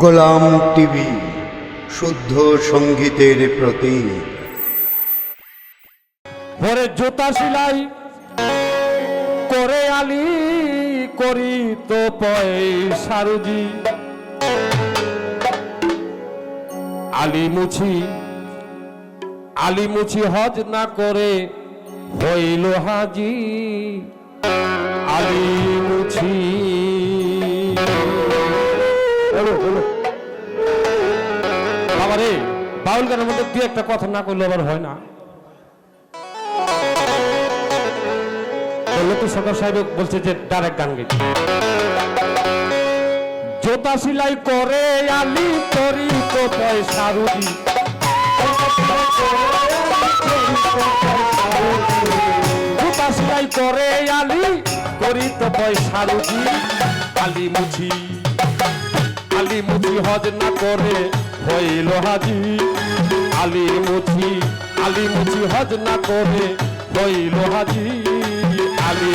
গোলাম TV, শুদ্ধ সঙ্গীতের প্রতীক পরে জুতা সিলাই করে আলি করি তো পয়সারুজি। আলি মুছি আলি মুছি হজ না করে হইল হাজি। আলি মুছি বলো, বলো। বাউল গানের মধ্যে দু একটা কথা না করলে আবার হয় না। লতু সরকার সাহেব বলছে যে ডাইরেক্ট গান গেছে জোতা সিলাই করে আলি করি তো পয়সা জোতা সিলাই করে আলি করি তো পয়সা রুজি আলি মুছি। আলি মুছি হজ না করে হইল হাজি। আলি মুছি আলি মুছি হজ না করে হইল হাজি। আলি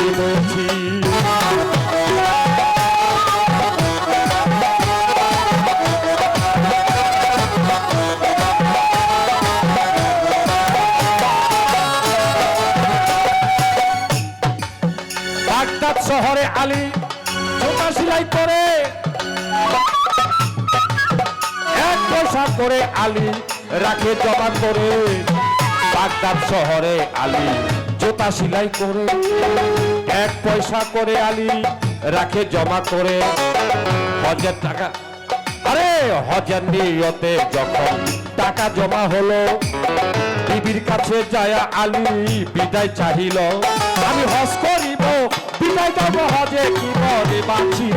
বাগদাদ শহরে আলী জোতা সিলাই করে পয়সা করে আলী রাখে জমা করে। বাগদাদ শহরে আলী জোতা সিলাই করে। এক পয়সা করে আলী রাখে জমা করে। হজের টাকা। আরে, হজের নিয়তে যখন টাকা জমা হলো, বিবির কাছে যায় আলী বিদায় চাহিল। আমি হজ করিব বিদায় যাব হজে কি মনে বাঁচি।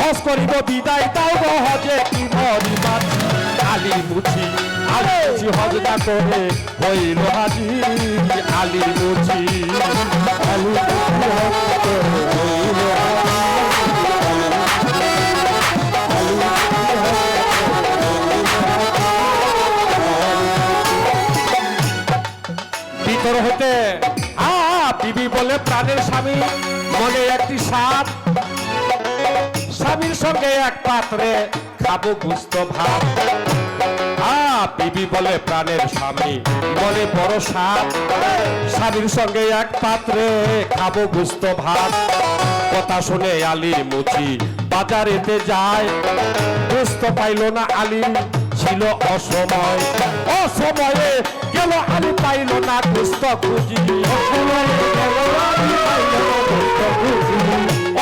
হজ করিব বিদায় যাব হজে কি মনে বাঁচি। আলী মুছি আলী হজ না করে হইল হাজি আলী মুছি আলী হইল হাজি। প্রাণের স্বামী, মনে একটি সাপ। স্বামীর সঙ্গে এক পাত্রে খাব গুস্ত ভাত। বিবি বলে প্রাণের স্বামী, মনে বড় সাপ। স্বামীর সঙ্গে এক পাত্রে খাব গুস্ত ভাত। কথা শুনে আলীর মুচি বাজারেতে যায়। গুস্ত পাইল না আলী, ছিল অসময়। অসময়ে গেল আমি পাইল না পুস্তক খুঁজি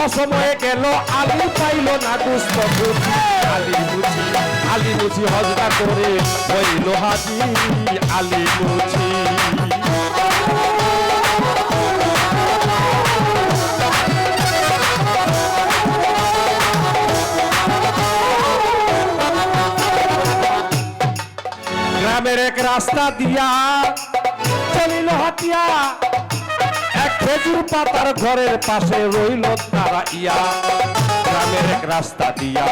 অসময়ে গেল আলি পাইল না দুস্থ খুঁজি। আলি মুছি আলী মুছি হজরা করে হইল হাজি আলি মুছি এক রাস্তা দিয়া চলিল হাতিয়া। এক খেজুর পাতার ঘরের পাশে রইল তারা ইয়া। গ্রামের এক রাস্তা দিয়া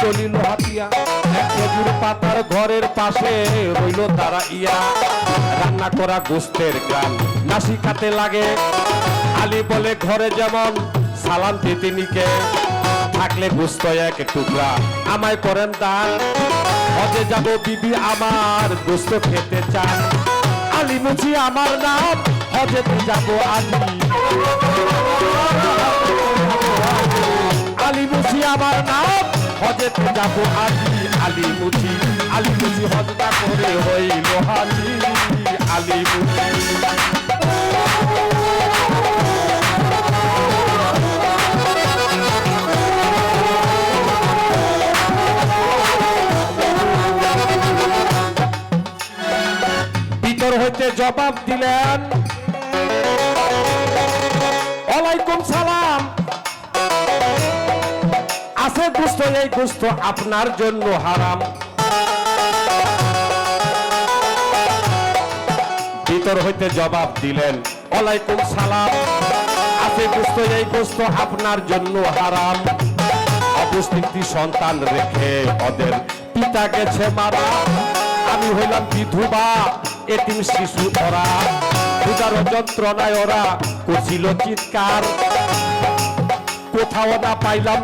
চলিল হাতিয়া। এক খেজুর পাতার ঘরের পাশে রইল তারা ইয়া। রান্না করা গোস্তের গান নাসি খাতে লাগে। আলী বলে ঘরে যেমন সালাম তিতিনিকে থাকলে গোস্ত এক টুকরা। আমায় করেন দান হজে যাব বিবি আমার, গোস্ত খেতে চান। আলী মুছি আমার নাম হজেতে যাব আলী আলী মুছি আমার নাম হজেতে যাব আলী আলী মুছি আলী মুছি হজটা করে হইল হাজি। আলী মুছি। হইতে জবাব দিলেন। ওয়ালাইকুম সালাম। আছে গুস্ত এই গুস্ত আপনার জন্য হারাম। ভিতর হইতে জবাব দিলেন। ওয়ালাইকুম সালাম। আছে গুস্ত এই গুস্ত আপনার জন্য হারাম। অবস্থিতি সন্তান রেখে ওদের পিতা গেছে মারা। আমি হইলাম বিধবা। এতিম শিশু ওরা পূজার যন্ত্রণায় ওরা করছিল চিৎকার। কোথাও না পাইলাম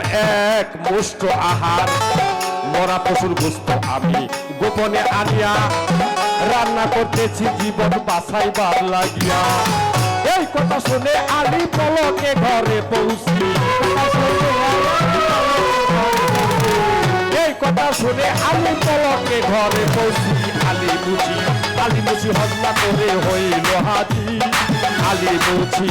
এক মুষ্ট আহার। মরা পশুর গোস্ত আমি গোপনে আনিয়া রান্না করতেছি, জীবন বাছাইবার লাগিয়া। এই কথা শুনে আলি পলকে ঘরে পৌঁছি এই কথা শুনে আলি পলকে ঘরে পৌঁছি আলি মুছি আলি মুছি হত্যা করে হইল হাতি আলি মুছি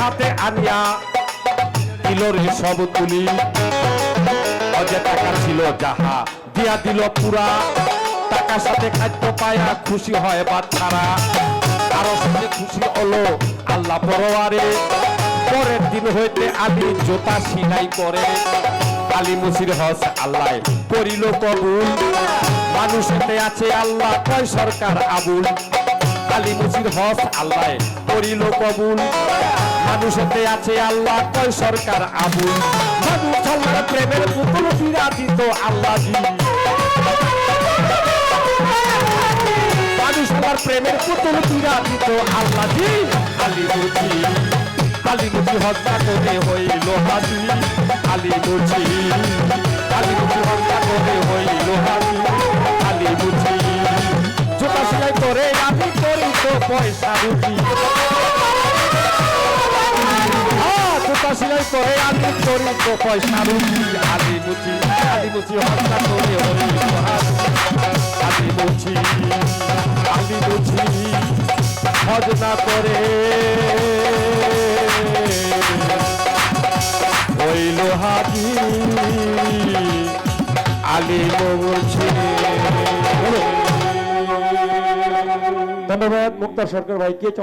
হাতে আনিয়া দিলরে সব তুলি। অজে টাকা ছিল যাহা, দিয়া দিল পুরা। টাকার সাথে খাদ্য পায়া খুশি হয় বাচ্চারা আরও সাথে খুশি হলো আল্লাহ পরোয়ারে। পরের দিন হইতে আলী জোতা সিলাই করে আলী মুসির হস আল্লাহ করিল কবুল। মানুষেতে আছে আল্লাহ, কয় সরকার আবুল। আলী মুসির হস আল্লাহ করিল কবুল। মানুষেতে আছে আল্লাহ, কয় সরকার আবুল মানুষ আল্লাহ প্রেমের পুতুল বিরাজিত আল্লাহ মানুষ আমার প্রেমের পুতুল বিরাজিত আল্লাহ জি আলী মুচি আলী মুচি হত্যা করে হইল হাজি। আলী মুচি আলী মুচি হত্যা করে হইল হাজি। আলী মুচি জোতা সেলাই করে আমি করি তো পয়সা আমি করি তো পয়সা রুটি আলি মুচি আলি মুচি হত্যা করে হরি হইল হাজি আলি মুচি ধন্যবাদ, মুক্তার সরকার ভাইকে